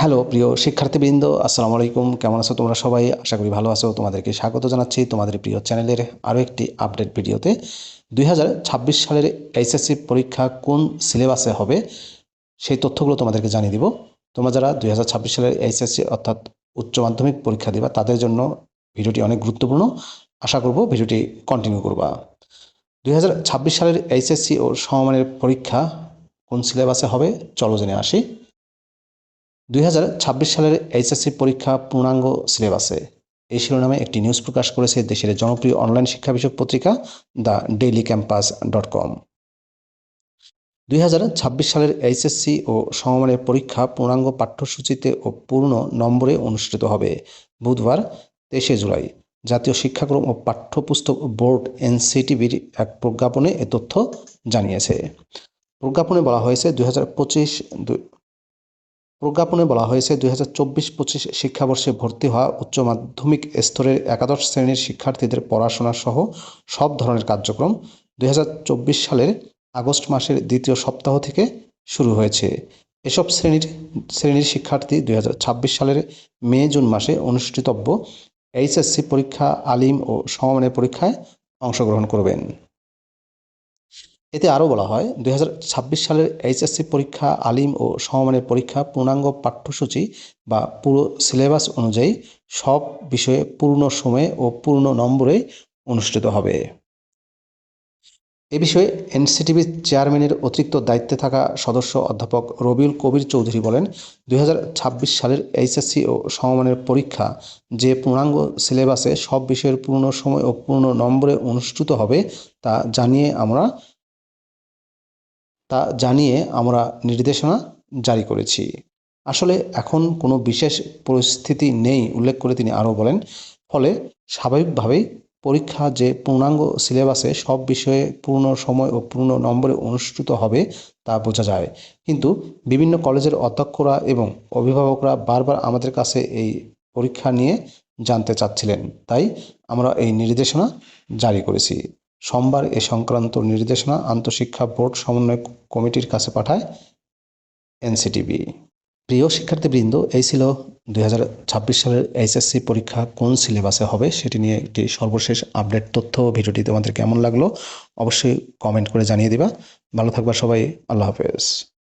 Hello, প্রিয় শিক্ষার্থীবৃন্দ, আসসালামু আলাইকুম। কেমন আছো তোমরা সবাই? আশা করি ভালো আছো। তোমাদেরকে স্বাগত জানাচ্ছি তোমাদের প্রিয় চ্যানেলের আরও একটি আপডেট ভিডিওতে। দুই হাজার ছাব্বিশ সালের এইচএসসি পরীক্ষা কোন সিলেবাসে হবে সেই তথ্যগুলো তোমাদেরকে জানিয়ে দিব। তোমরা যারা দুই হাজার ছাব্বিশ সালের এইচএসসি অর্থাৎ উচ্চ মাধ্যমিক পরীক্ষা দিবা, তাদের জন্য ভিডিওটি অনেক গুরুত্বপূর্ণ। আশা করব ভিডিওটি কন্টিনিউ করবা। দুই হাজার ছাব্বিশ সালের এইচএসসি ও সমমানের পরীক্ষা কোন সিলেবাসে হবে? চলো জেনে আসি। দুই হাজার ছাব্বিশ সালের এইচএসসি পরীক্ষা পূর্ণাঙ্গ সিলেবাসে। এই শিরোনামে একটি নিউজ প্রকাশ করেছে দেশের জনপ্রিয় অনলাইন শিক্ষা বিষয়ক পত্রিকা the daily campus dot com. দুই হাজার ছাব্বিশ সালের এইচএসসি ও সমমানের পরীক্ষা পূর্ণাঙ্গ পাঠ্যসূচিতে ও পূর্ণ নম্বরে অনুষ্ঠিত হবে বুধবার তেইশে জুলাই। জাতীয় শিক্ষাক্রম ও পাঠ্যপুস্তক বোর্ড এনসিটিভির এক প্রজ্ঞাপনে এ তথ্য জানিয়েছে। প্রজ্ঞাপনে বলা হয়েছে, দুই হাজার পঁচিশ প্রজ্ঞাপনে বলা হয়েছে, দুই হাজার চব্বিশ পঁচিশ শিক্ষাবর্ষে ভর্তি হওয়া উচ্চ মাধ্যমিক স্তরের একাদশ শ্রেণির শিক্ষার্থীদের পড়াশোনা সহ সব ধরনের কার্যক্রম দুই হাজার চব্বিশ সালের আগস্ট মাসের দ্বিতীয় সপ্তাহ থেকে শুরু হয়েছে। এসব শ্রেণির শ্রেণির শিক্ষার্থী দুই হাজার ছাব্বিশ সালের মে, জুন মাসে অনুষ্ঠিতব্য এইচএসসি পরীক্ষা, আলিম ও সমমানের পরীক্ষায় অংশগ্রহণ করবেন। এতে আরও বলা হয়, দুই হাজার ছাব্বিশ সালের এইচএসসি পরীক্ষা, আলিম ও সমমানের পরীক্ষা, পূর্ণাঙ্গ পাঠ্যসূচি বা পুরো সিলেবাস অনুযায়ী সব বিষয়ে পূর্ণ সময়ে ও পূর্ণ নম্বরে অনুষ্ঠিত হবে। এ বিষয়ে এনসিটিভির চেয়ারম্যানের অতিরিক্ত দায়িত্বে থাকা সদস্য অধ্যাপক রবিউল কবির চৌধুরী বলেন, দুই হাজার ছাব্বিশ সালের এইচএসসি ও সমমানের পরীক্ষা যে পূর্ণাঙ্গ সিলেবাসে সব বিষয়ের পূর্ণ সময় ও পূর্ণ নম্বরে অনুষ্ঠিত হবে তা জানিয়ে আমরা তা জানিয়ে আমরা নির্দেশনা জারি করেছি। আসলে এখন কোনো বিশেষ পরিস্থিতি নেই, উল্লেখ করে তিনি আরও বলেন। ফলে স্বাভাবিকভাবেই পরীক্ষা যে পূর্ণাঙ্গ সিলেবাসে সব বিষয়ে পূর্ণ সময় ও পূর্ণ নম্বরে অনুষ্ঠিত হবে তা বোঝা যায়। কিন্তু বিভিন্ন কলেজের অধ্যক্ষরা এবং অভিভাবকরা বারবার আমাদের কাছে এই পরীক্ষা নিয়ে জানতে চাচ্ছিলেন। তাই আমরা এই নির্দেশনা জারি করেছি। সোমবার এ সংক্রান্ত নির্দেশনা আন্তঃশিক্ষা বোর্ড সমন্বয় কমিটির কাছে পাঠায় এনসিটিভি। প্রিয় শিক্ষার্থীবৃন্দ, এই ছিল দুই হাজার ছাব্বিশ সালের এইচএসসি পরীক্ষা কোন সিলেবাসে হবে সেটি নিয়ে একটি সর্বশেষ আপডেট তথ্য ভিডিওটি তোমাদের কেমন লাগল অবশ্যই কমেন্ট করে জানিয়ে দিবা। ভালো থাকবা সবাই, আল্লাহ হাফেজ।